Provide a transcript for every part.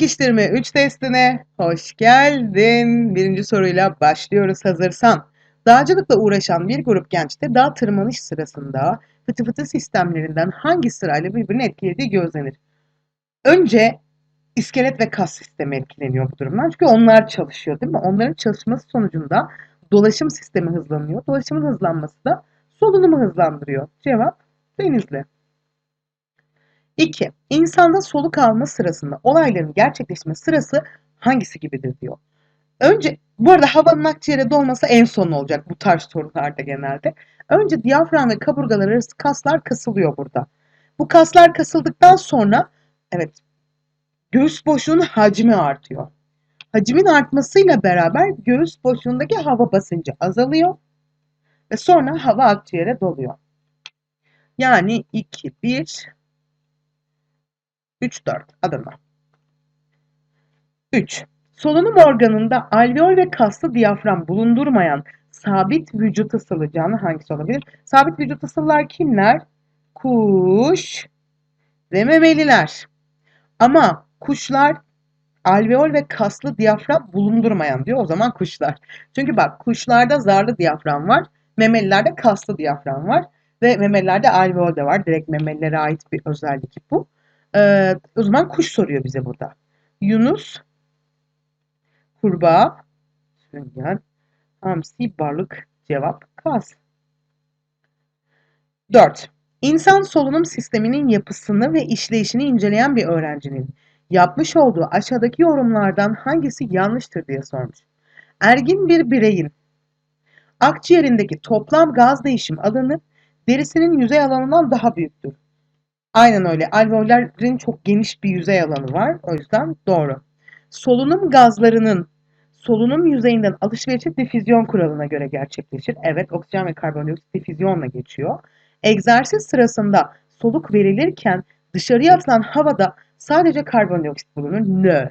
Pekiştirme 3 testine hoş geldin. Birinci soruyla başlıyoruz hazırsan. Dağcılıkla uğraşan bir grup gençte dağ tırmanış sırasında fıtı fıtı sistemlerinden hangi sırayla birbirini etkilediği gözlenir. Önce iskelet ve kas sistemi etkileniyor bu durumdan. Çünkü onlar çalışıyor değil mi? Onların çalışması sonucunda dolaşım sistemi hızlanıyor. Dolaşımın hızlanması da solunumu hızlandırıyor. Cevap Denizli. 2. İnsanda soluk alma sırasında olayların gerçekleşme sırası hangisi gibidir diyor. Önce bu arada havanın akciğere dolması en son olacak bu tarz sorularda genelde. Önce diyafram ve kaburgalar arası kaslar kasılıyor burada. Bu kaslar kasıldıktan sonra evet göğüs boşluğunun hacmi artıyor. Hacmin artmasıyla beraber göğüs boşluğundaki hava basıncı azalıyor ve sonra hava akciğere doluyor. Yani 2, 1, 3, 4 Adana. 3. Solunum organında alveol ve kaslı diyafram bulundurmayan sabit vücut ısılı canlı hangisi olabilir? Sabit vücut ısılılar kimler? Kuş ve memeliler. Ama kuşlar alveol ve kaslı diyafram bulundurmayan diyor. O zaman kuşlar. Çünkü bak kuşlarda zarlı diyafram var. Memelilerde kaslı diyafram var. Ve memelilerde alveol de var. Direkt memelilere ait bir özellik bu. Ee, o zaman kuş soruyor bize burada. Yunus, kurbağa, sünger, hamsi, balık, cevap kaz. 4. İnsan solunum sisteminin yapısını ve işleyişini inceleyen bir öğrencinin yapmış olduğu aşağıdaki yorumlardan hangisi yanlıştır diye sormuş. Ergin bir bireyin akciğerindeki toplam gaz değişim alanı derisinin yüzey alanından daha büyüktür. Aynen öyle. Alveollerin çok geniş bir yüzey alanı var. O yüzden doğru. Solunum gazlarının solunum yüzeyinden alışverişi difüzyon kuralına göre gerçekleşir. Evet, oksijen ve karbondioksit difüzyonla geçiyor. Egzersiz sırasında soluk verilirken dışarıya atılan havada sadece karbondioksit bulunur. Nö.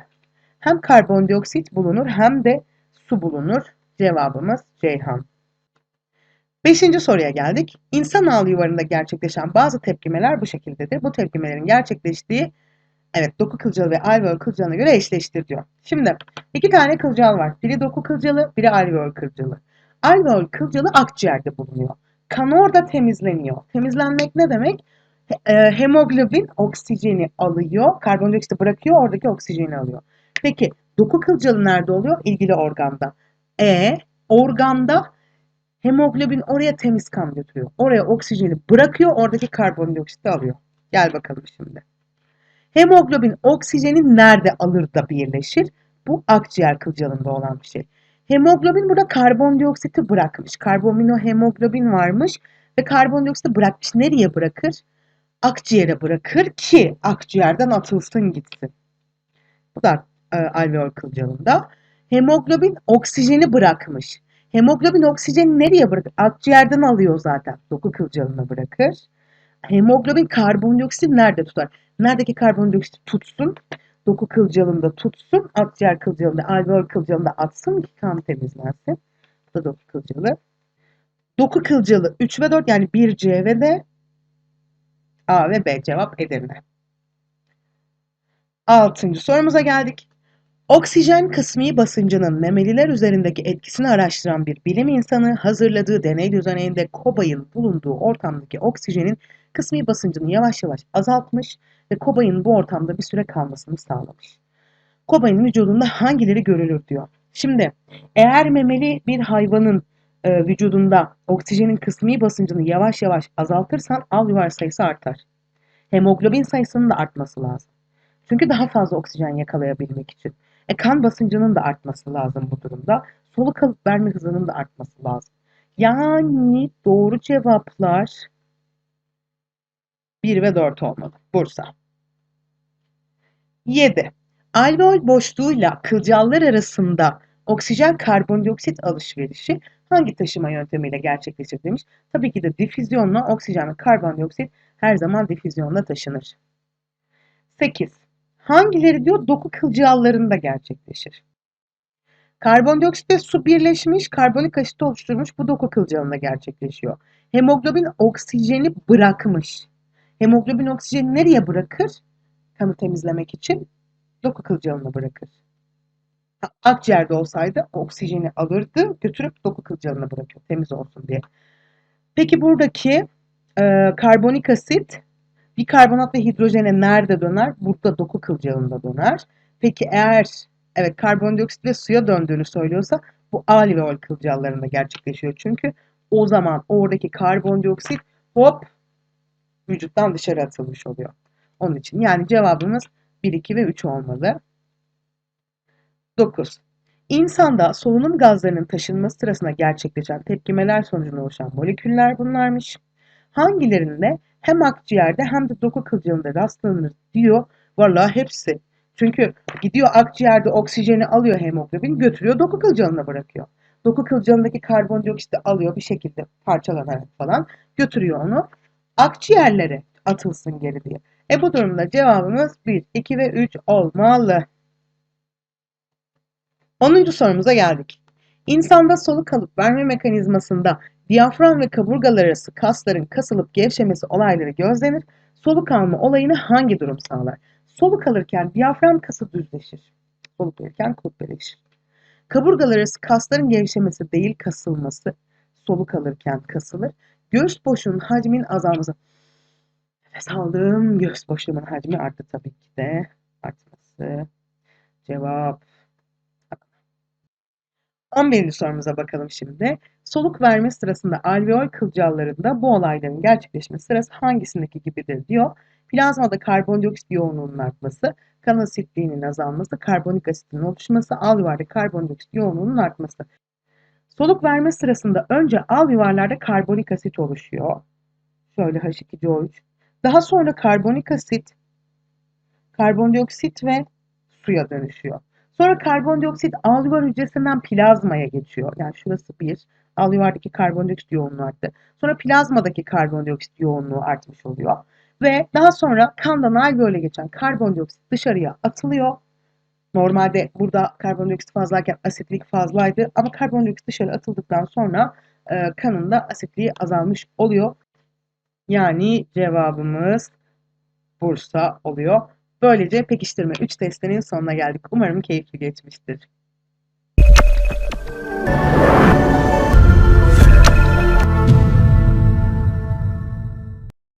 Hem karbondioksit bulunur hem de su bulunur. Cevabımız Ceyhan. Beşinci soruya geldik. İnsan ağlı yuvarında gerçekleşen bazı tepkimeler bu şekildedir. Bu tepkimelerin gerçekleştiği evet doku kılcalı ve alveol kılcalına göre eşleştir diyor. Şimdi iki tane kılcal var. Biri doku kılcalı, biri alveol kılcalı. Alveol kılcalı akciğerde bulunuyor. Kan orada temizleniyor. Temizlenmek ne demek? E, hemoglobin oksijeni alıyor, karbondioksiti bırakıyor, oradaki oksijeni alıyor. Peki doku kılcalı nerede oluyor? İlgili organda. E organda Hemoglobin oraya temiz kan götürüyor. Oraya oksijeni bırakıyor, oradaki karbondioksiti alıyor. Gel bakalım şimdi. Hemoglobin oksijeni nerede alır da birleşir? Bu akciğer kılcalında olan bir şey. Hemoglobin burada karbondioksiti bırakmış. Karbaminohemoglobin varmış ve karbondioksiti bırakmış. Nereye bırakır? Akciğere bırakır ki akciğerden atılsın gitsin. Bu da e, alveol kılcalında. Hemoglobin oksijeni bırakmış. Hemoglobin oksijeni nereye bırakır? Akciğerden alıyor zaten. Doku kılcalına bırakır. Hemoglobin karbondioksit nerede tutar? Neredeki karbondioksit tutsun? Doku kılcalında tutsun. Akciğer kılcalında, alveol kılcalında atsın ki kan temizlensin. Bu da doku kılcalı. Doku kılcalı 3 ve 4 yani 1 C ve D. A ve B cevap Edirne. Altıncı sorumuza geldik. Oksijen kısmi basıncının memeliler üzerindeki etkisini araştıran bir bilim insanı hazırladığı deney düzeninde kobayın bulunduğu ortamdaki oksijenin kısmi basıncını yavaş yavaş azaltmış ve kobayın bu ortamda bir süre kalmasını sağlamış. Kobayın vücudunda hangileri görülür diyor. Şimdi eğer memeli bir hayvanın e, vücudunda oksijenin kısmi basıncını yavaş yavaş azaltırsan alveolar sayısı artar. Hemoglobin sayısının da artması lazım. Çünkü daha fazla oksijen yakalayabilmek için. E, kan basıncının da artması lazım bu durumda. Soluk alıp verme hızının da artması lazım. Yani doğru cevaplar 1 ve 4 olmalı. Bursa. 7. Alveol boşluğuyla kılcallar arasında oksijen karbondioksit alışverişi hangi taşıma yöntemiyle gerçekleşir demiş. Tabii ki de difüzyonla oksijen ve karbondioksit her zaman difüzyonla taşınır. 8. Hangileri diyor doku kılcallarında gerçekleşir. Karbondioksit ve su birleşmiş, karbonik asit oluşturmuş bu doku kılcalında gerçekleşiyor. Hemoglobin oksijeni bırakmış. Hemoglobin oksijeni nereye bırakır? Kanı temizlemek için doku kılcalına bırakır. Akciğerde olsaydı oksijeni alırdı, götürüp doku kılcalına bırakıyor temiz olsun diye. Peki buradaki e, karbonik asit bikarbonat ve hidrojene nerede döner? Burada doku kılcalında döner. Peki eğer evet karbondioksit ve suya döndüğünü söylüyorsa bu alveol kılcallarında gerçekleşiyor. Çünkü o zaman oradaki karbondioksit hop vücuttan dışarı atılmış oluyor. Onun için yani cevabımız 1, 2 ve 3 olmalı. 9. İnsanda solunum gazlarının taşınması sırasında gerçekleşen tepkimeler sonucunda oluşan moleküller bunlarmış. Hangilerinde hem akciğerde hem de doku kılcalında rastlanır diyor. Vallahi hepsi. Çünkü gidiyor akciğerde oksijeni alıyor hemoglobin götürüyor doku kılcalına bırakıyor. Doku kılcalındaki karbondioksiti alıyor bir şekilde parçalanarak falan götürüyor onu. Akciğerlere atılsın geri diye. E bu durumda cevabımız 1, 2 ve 3 olmalı. 10. sorumuza geldik. İnsanda soluk alıp verme mekanizmasında diyafram ve kaburgalar arası kasların kasılıp gevşemesi olayları gözlenir. Soluk alma olayını hangi durum sağlar? Soluk alırken diyafram kası düzleşir. Soluk verirken kubbeleşir. Kaburgalar arası kasların gevşemesi değil kasılması. Soluk alırken kasılır. Göğüs boşluğunun hacmin azalması. Nefes aldığım göğüs boşluğumun hacmi arttı tabii ki de. Artması. Cevap 11. sorumuza bakalım şimdi. Soluk verme sırasında alveol kılcallarında bu olayların gerçekleşmesi sırası hangisindeki gibidir diyor. Plazmada karbondioksit yoğunluğunun artması, kan asitliğinin azalması, karbonik asitin oluşması, alveolarda karbondioksit yoğunluğunun artması. Soluk verme sırasında önce alveolarda karbonik asit oluşuyor. Şöyle H2CO3. Daha sonra karbonik asit, karbondioksit ve suya dönüşüyor. Sonra karbondioksit alveol hücresinden plazmaya geçiyor. Yani şurası bir. Alveoldaki karbondioksit yoğunluğu arttı. Sonra plazmadaki karbondioksit yoğunluğu artmış oluyor. Ve daha sonra kandan alveole geçen karbondioksit dışarıya atılıyor. Normalde burada karbondioksit fazlayken asitlik fazlaydı ama karbondioksit dışarı atıldıktan sonra e, kanında asitliği azalmış oluyor. Yani cevabımız Bursa oluyor. Böylece pekiştirme 3 testinin sonuna geldik. Umarım keyifli geçmiştir.